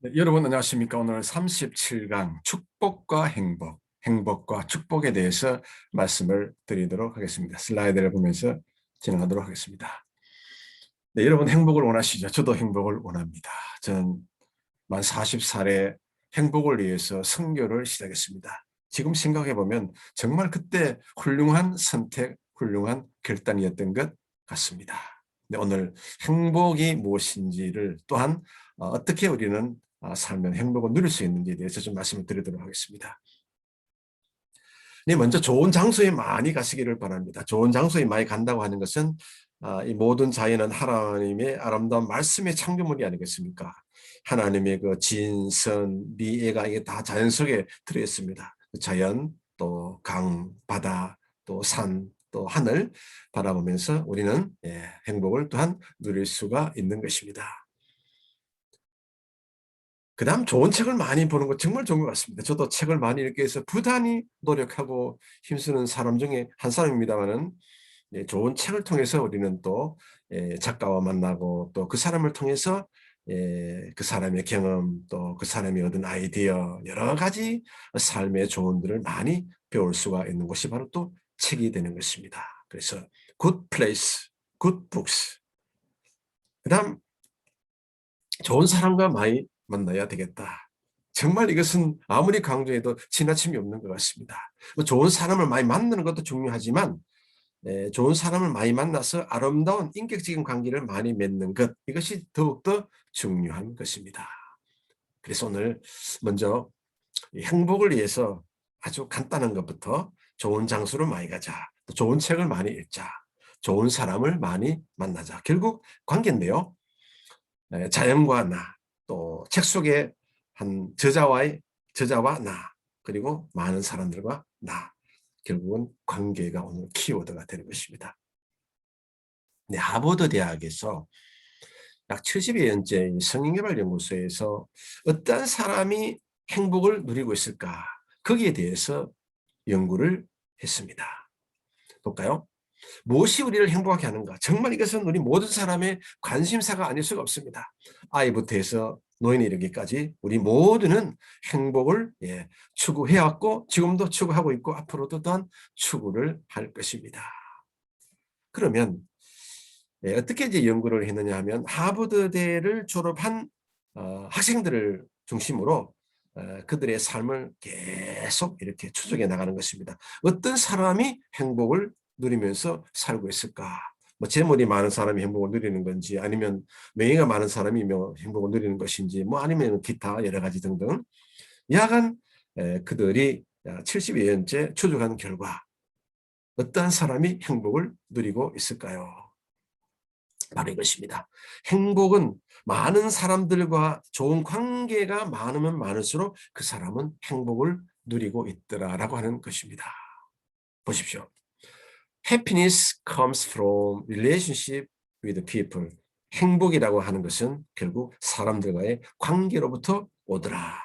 네, 여러분 안녕하십니까? 오늘 37강 축복과 행복, 행복과 축복에 대해서 말씀을 드리도록 하겠습니다. 슬라이드를 보면서 진행하도록 하겠습니다. 네, 여러분 행복을 원하시죠? 저도 행복을 원합니다. 저는 만 40살에 행복을 위해서 선교를 시작했습니다. 지금 생각해 보면 정말 그때 훌륭한 선택, 훌륭한 결단이었던 것 같습니다. 네, 오늘 행복이 무엇인지를 또한 어, 어떻게 우리는 아, 살면 행복을 누릴 수 있는지에 대해서 좀 말씀을 드리도록 하겠습니다. 네, 먼저 좋은 장소에 많이 가시기를 바랍니다. 좋은 장소에 많이 간다고 하는 것은 아, 이 모든 자연은 하나님의 아름다운 말씀의 창조물이 아니겠습니까? 하나님의 그 진선, 미애가 이게 다 자연 속에 들어있습니다. 자연, 또 강, 바다, 또 산, 또 하늘 바라보면서 우리는 예, 행복을 또한 누릴 수가 있는 것입니다. 그 다음 좋은 책을 많이 보는 것 정말 좋은 것 같습니다. 저도 책을 많이 읽기 위해서 부단히 노력하고 힘쓰는 사람 중에 한 사람입니다만은 예, 좋은 책을 통해서 우리는 또 예, 작가와 만나고 또 그 사람을 통해서 예, 그 사람의 경험 또 그 사람이 얻은 아이디어 여러 가지 삶의 조언들을 많이 배울 수가 있는 것이 바로 또 책이 되는 것입니다. 그래서 good place, good books. 그 다음 좋은 사람과 많이 만나야 되겠다. 정말 이것은 아무리 강조해도 지나침이 없는 것 같습니다. 뭐 좋은 사람을 많이 만나는 것도 중요하지만 에, 좋은 사람을 많이 만나서 아름다운 인격적인 관계를 많이 맺는 것 이것이 더욱더 중요한 것입니다. 그래서 오늘 먼저 행복을 위해서 아주 간단한 것부터 좋은 장소를 많이 가자. 또 좋은 책을 많이 읽자. 좋은 사람을 많이 만나자. 결국 관계인데요. 자연과 나, 또 책 속에 한 저자와의 저자와 나 그리고 많은 사람들과 나 결국은 관계가 오늘 키워드가 되는 것입니다. 네, 하버드 대학에서 약 70여 년째 성인개발연구소에서 어떤 사람이 행복을 누리고 있을까 거기에 대해서 연구를 했습니다. 볼까요? 무엇이 우리를 행복하게 하는가? 정말 이것은 우리 모든 사람의 관심사가 아닐 수가 없습니다. 아이부터 해서 노인에 이르기까지 우리 모두는 행복을 예, 추구해왔고 지금도 추구하고 있고 앞으로도 또한 추구를 할 것입니다. 그러면 예, 어떻게 이제 연구를 했느냐 하면 하버드대를 졸업한 어, 학생들을 중심으로 어, 그들의 삶을 계속 이렇게 추적해 나가는 것입니다. 어떤 사람이 행복을 누리면서 살고 있을까? 뭐 재물이 많은 사람이 행복을 누리는 건지 아니면 명예가 많은 사람이 행복을 누리는 것인지 뭐 아니면 기타 여러 가지 등등 야간 그들이 70여 년째 추적한 결과 어떠한 사람이 행복을 누리고 있을까요? 바로 이것입니다. 행복은 많은 사람들과 좋은 관계가 많으면 많을수록 그 사람은 행복을 누리고 있더라라고 하는 것입니다. 보십시오. Happiness comes from relationship with people. 행복이라고 하는 것은 결국 사람들과의 관계로부터 오더라.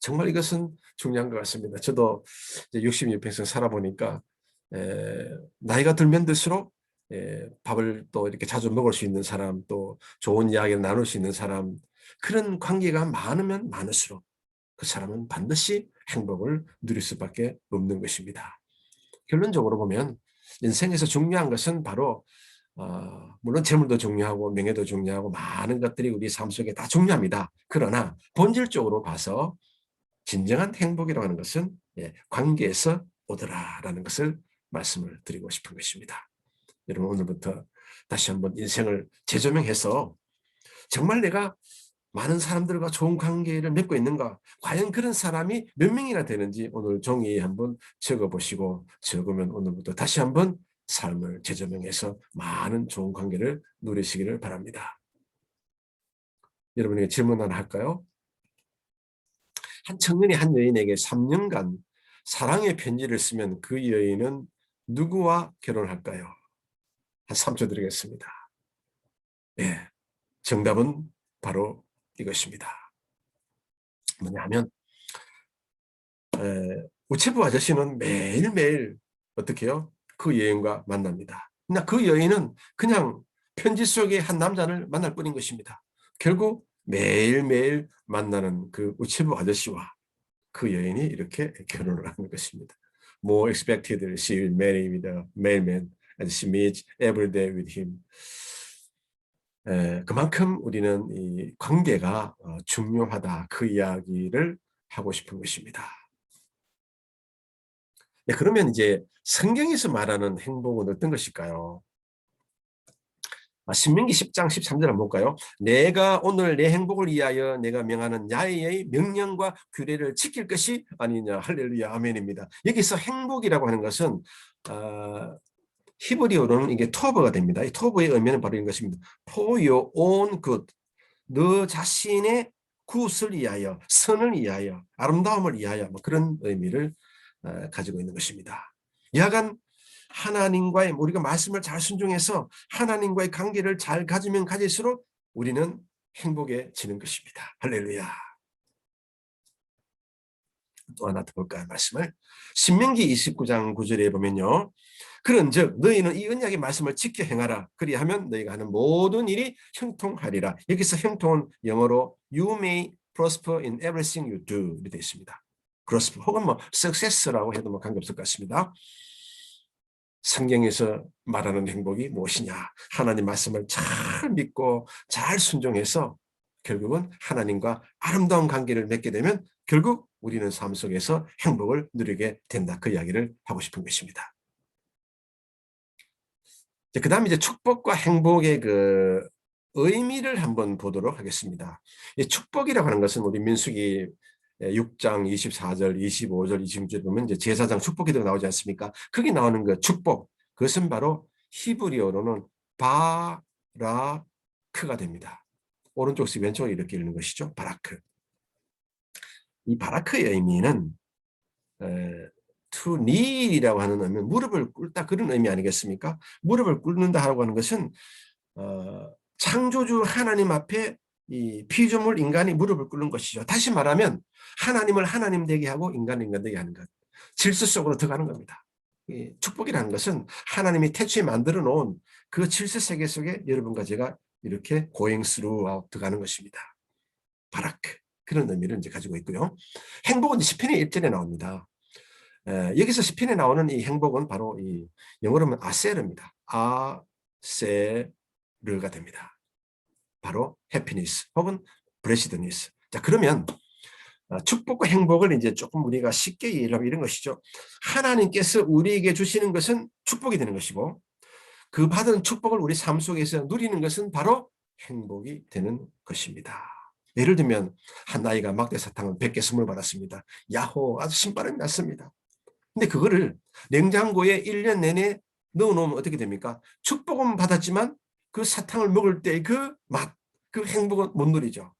정말 이것은 중요한 것 같습니다. 저도 이제 66평생 살아보니까 에, 나이가 들면 들수록 에, 밥을 또 이렇게 자주 먹을 수 있는 사람, 또 좋은 이야기를 나눌 수 있는 사람, 그런 관계가 많으면 많을수록 그 사람은 반드시 행복을 누릴 수밖에 없는 것입니다. 결론적으로 보면 인생에서 중요한 것은 바로 어, 물론 재물도 중요하고 명예도 중요하고 많은 것들이 우리 삶 속에 다 중요합니다. 그러나 본질적으로 봐서 진정한 행복이라고 하는 것은 예, 관계에서 오더라라는 것을 말씀을 드리고 싶은 것입니다. 여러분 오늘부터 다시 한번 인생을 재조명해서 정말 내가 많은 사람들과 좋은 관계를 맺고 있는가? 과연 그런 사람이 몇 명이나 되는지 오늘 종이에 한번 적어보시고 적으면 오늘부터 다시 한번 삶을 재조명해서 많은 좋은 관계를 누리시기를 바랍니다. 여러분에게 질문 하나 할까요? 한 청년이 한 여인에게 3년간 사랑의 편지를 쓰면 그 여인은 누구와 결혼할까요? 한 3초 드리겠습니다. 예, 정답은 바로 이것입니다. 뭐냐면 에, 우체부 아저씨는 매일매일 어떻게 해요? 그 여인과 만납니다. 그 여인은 그냥 편지 속의 한 남자를 만날 뿐인 것입니다. 결국 매일매일 만나는 그 우체부 아저씨와 그 여인이 이렇게 결혼을 하는 것입니다. More expected she will marry with a mailman and she meets every day with him. 에, 그만큼 우리는 이 관계가 어, 중요하다 그 이야기를 하고 싶은 것입니다. 네, 그러면 이제 성경에서 말하는 행복은 어떤 것일까요? 아, 신명기 10장 13절 한번 볼까요? 내가 오늘 내 행복을 위하여 내가 명하는 야의 명령과 규례를 지킬 것이 아니냐 할렐루야 아멘입니다. 여기서 행복이라고 하는 것은 어, 히브리어로는 이게 토버가 됩니다. 이 토버의 의미는 바로 이런 것입니다. For your own good. 너 자신의 굿을 위하여, 선을 위하여, 아름다움을 위하여 뭐 그런 의미를 어, 가지고 있는 것입니다. 야간 하나님과의 우리가 말씀을 잘 순종해서 하나님과의 관계를 잘 가지면 가질수록 우리는 행복해지는 것입니다. 할렐루야. 또 하나 더 볼까요? 말씀을 신명기 29장 9절에 보면요. 그런즉 너희는 이 언약의 말씀을 지켜 행하라. 그리하면 너희가 하는 모든 일이 형통하리라. 여기서 형통은 영어로 you may prosper in everything you do 이렇게 되어 있습니다. prosper 혹은 뭐 success라고 해도 뭐 관계없을 것 같습니다. 성경에서 말하는 행복이 무엇이냐? 하나님 말씀을 잘 믿고 잘 순종해서 결국은 하나님과 아름다운 관계를 맺게 되면 결국 우리는 삶 속에서 행복을 누리게 된다. 그 이야기를 하고 싶은 것입니다. 그 다음에 이제 축복과 행복의 그 의미를 한번 보도록 하겠습니다. 이 축복이라고 하는 것은 우리 민수기 6장 24절, 25절, 26절 보면 이제 제사장 축복기도 나오지 않습니까? 거기 나오는 그 축복, 그것은 바로 히브리어로는 바라크가 됩니다. 오른쪽에서 왼쪽으로 이렇게 읽는 것이죠. 바라크. 이 바라크의 의미는 to kneel이라고 하는 의미는 무릎을 꿇다 그런 의미 아니겠습니까? 무릎을 꿇는다 하고 하는 것은 어, 창조주 하나님 앞에 이 피조물 인간이 무릎을 꿇는 것이죠. 다시 말하면 하나님을 하나님 되게 하고 인간 인간 되게 하는 것. 질서 속으로 들어가는 겁니다. 이 축복이라는 것은 하나님이 태초에 만들어 놓은 그 질서 세계 속에 여러분과 제가 이렇게 고행 스루 들어가는 것입니다. 바라크 그런 의미를 이제 가지고 있고요. 행복은 시편의 1절에 나옵니다. 에, 여기서 시편에 나오는 이 행복은 바로 이 영어로 하면 아세르입니다. 아세르가 됩니다. 바로 해피니스 혹은 브레시드니스. 자 그러면 어, 축복과 행복을 이제 조금 우리가 쉽게 이해하면 이런 것이죠. 하나님께서 우리에게 주시는 것은 축복이 되는 것이고 그 받은 축복을 우리 삶 속에서 누리는 것은 바로 행복이 되는 것입니다. 예를 들면 한 나이가 막대 사탕을 100개 선물 받았습니다. 야호 아주 신바람이 났습니다. 근데 그거를 냉장고에 1년 내내 넣어놓으면 어떻게 됩니까? 축복은 받았지만 그 사탕을 먹을 때 그 맛, 그 행복은 못 누리죠.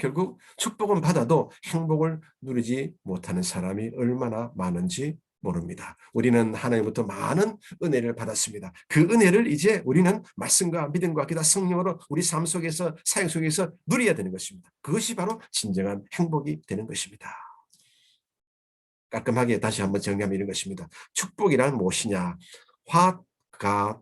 결국 축복은 받아도 행복을 누리지 못하는 사람이 얼마나 많은지 모릅니다. 우리는 하나님부터 많은 은혜를 받았습니다. 그 은혜를 이제 우리는 말씀과 믿음과 기다 성령으로 우리 삶 속에서 사역 속에서 누려야 되는 것입니다. 그것이 바로 진정한 행복이 되는 것입니다. 깔끔하게 다시 한번 정리하면 이런 것입니다. 축복이란 무엇이냐? What God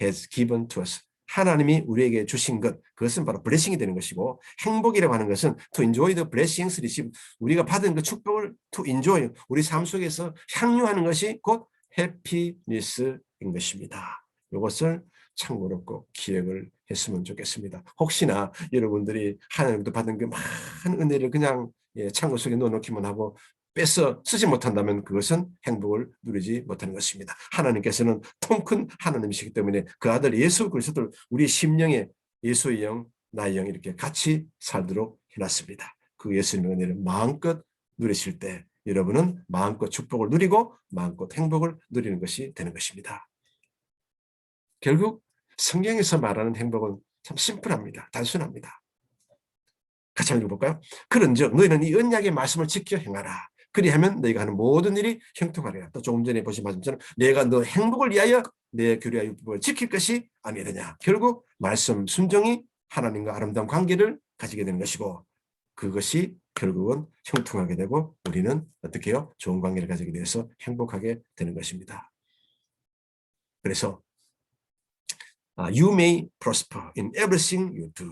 has given to us. 하나님이 우리에게 주신 것 그것은 바로 블레싱이 되는 것이고 행복이라고 하는 것은 to enjoy the blessings receive 우리가 받은 그 축복을 to enjoy 우리 삶 속에서 향유하는 것이 곧 해피니스인 것입니다. 이것을 참고로 꼭 기억을 했으면 좋겠습니다. 혹시나 여러분들이 하나님도 받은 그 많은 은혜를 그냥 예, 창고 속에 넣어놓기만 하고 뺏어 쓰지 못한다면 그것은 행복을 누리지 못하는 것입니다. 하나님께서는 통큰 하나님이시기 때문에 그 아들 예수 그리스도를 우리 심령에 예수의 영, 나의 영 이렇게 같이 살도록 해놨습니다. 그 예수님의 은혜를 마음껏 누리실 때 여러분은 마음껏 축복을 누리고 마음껏 행복을 누리는 것이 되는 것입니다. 결국 성경에서 말하는 행복은 참 심플합니다. 단순합니다. 같이 한번 읽어볼까요? 그런즉 너희는 이 언약의 말씀을 지켜 행하라. 그리하면 너희가 하는 모든 일이 형통하리라. 또 조금 전에 보신 말씀처럼 내가 너 행복을 위하여 내 교리와 율법을 지킬 것이 아니되냐. 결국 말씀 순종이 하나님과 아름다운 관계를 가지게 되는 것이고 그것이 결국은 형통하게 되고 우리는 어떻게 해요? 좋은 관계를 가지게 돼서 행복하게 되는 것입니다. 그래서 아, You may prosper in everything you do.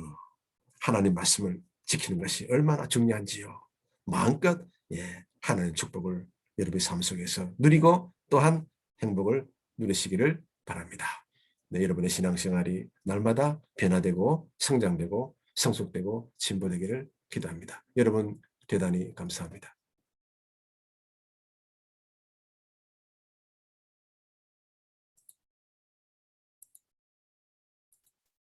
하나님 말씀을 지키는 것이 얼마나 중요한지요. 마음껏 예, 하나님 축복을 여러분의 삶 속에서 누리고 또한 행복을 누리시기를 바랍니다. 네, 여러분의 신앙생활이 날마다 변화되고 성장되고 성숙되고 진보되기를 기도합니다. 여러분 대단히 감사합니다.